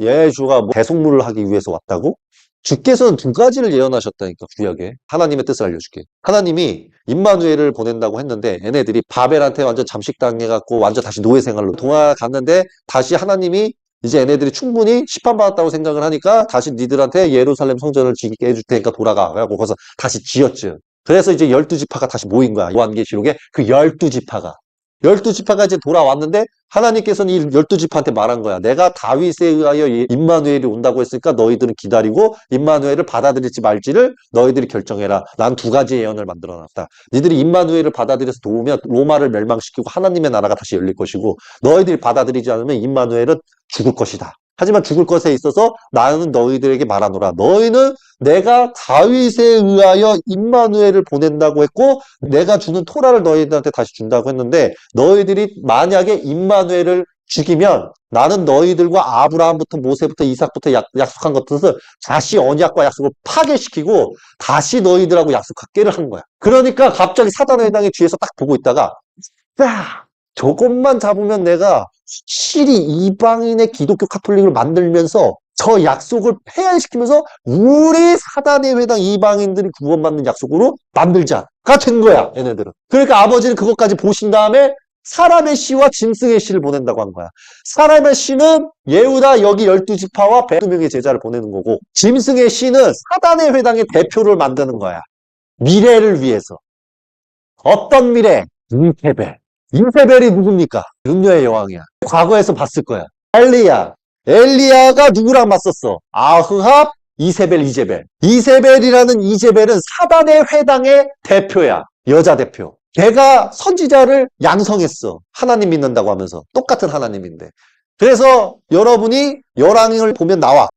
예수가 뭐 대속물을 하기 위해서 왔다고? 주께서는 두 가지를 예언하셨다니까 구약에. 하나님의 뜻을 알려줄게. 하나님이 임마누엘을 보낸다고 했는데 얘네들이 바벨한테 완전 잠식당해갖고 완전 다시 노예 생활로 돌아갔는데 다시 하나님이 이제 얘네들이 충분히 심판받았다고 생각을 하니까 다시 니들한테 예루살렘 성전을 지게 해줄 테니까 돌아가. 그래갖고 거기서 다시 지었죠. 그래서 이제 열두 지파가 다시 모인 거야. 요한계시록에 그 열두 지파가 열두 이제 돌아왔는데 하나님께서는 이 열두 지파한테 말한 거야. 내가 다윗에 의하여 이 임마누엘이 온다고 했으니까 너희들은 기다리고 임마누엘을 받아들일지 말지를 너희들이 결정해라. 난 두 가지 예언을 만들어 놨다. 니들이 임마누엘을 받아들여서 도우면 로마를 멸망시키고 하나님의 나라가 다시 열릴 것이고 너희들이 받아들이지 않으면 임마누엘은 죽을 것이다. 하지만 죽을 것에 있어서 나는 너희들에게 말하노라. 너희는 내가 다윗에 의하여 임마누엘을 보낸다고 했고 내가 주는 토라를 너희들한테 다시 준다고 했는데 너희들이 만약에 임마누엘을 죽이면 나는 너희들과 아브라함부터 모세부터 이삭부터 약, 약속한 것들을 다시 언약과 약속을 파괴시키고 다시 너희들하고 약속하게를 한 거야. 그러니까 갑자기 사단의 회당이 뒤에서 딱 보고 있다가 야 저것만 잡으면 내가 실히 이방인의 기독교 카톨릭을 만들면서 저 약속을 폐할시키면서 우리 사단의 회당 이방인들이 구원받는 약속으로 만들자가 된 거야 얘네들은. 그러니까 아버지는 그것까지 보신 다음에 사람의 씨와 짐승의 씨를 보낸다고 한 거야. 사람의 씨는 예후다 여기 열두 지파와 102명의 제자를 보내는 거고 짐승의 씨는 사단의 회당의 대표를 만드는 거야. 미래를 위해서. 어떤 미래? 임세벨 임세벨이 누굽니까? 음녀의 여왕이야 과거에서 봤을 거야 엘리야 엘리야가 누구랑 맞섰어? 아흐합, 이세벨, 이제벨. 이세벨이라는 이제벨은 사단의 회당의 대표야. 여자 대표. 걔가 선지자를 양성했어. 하나님 믿는다고 하면서. 똑같은 하나님인데. 그래서 여러분이 열왕을 보면 나와.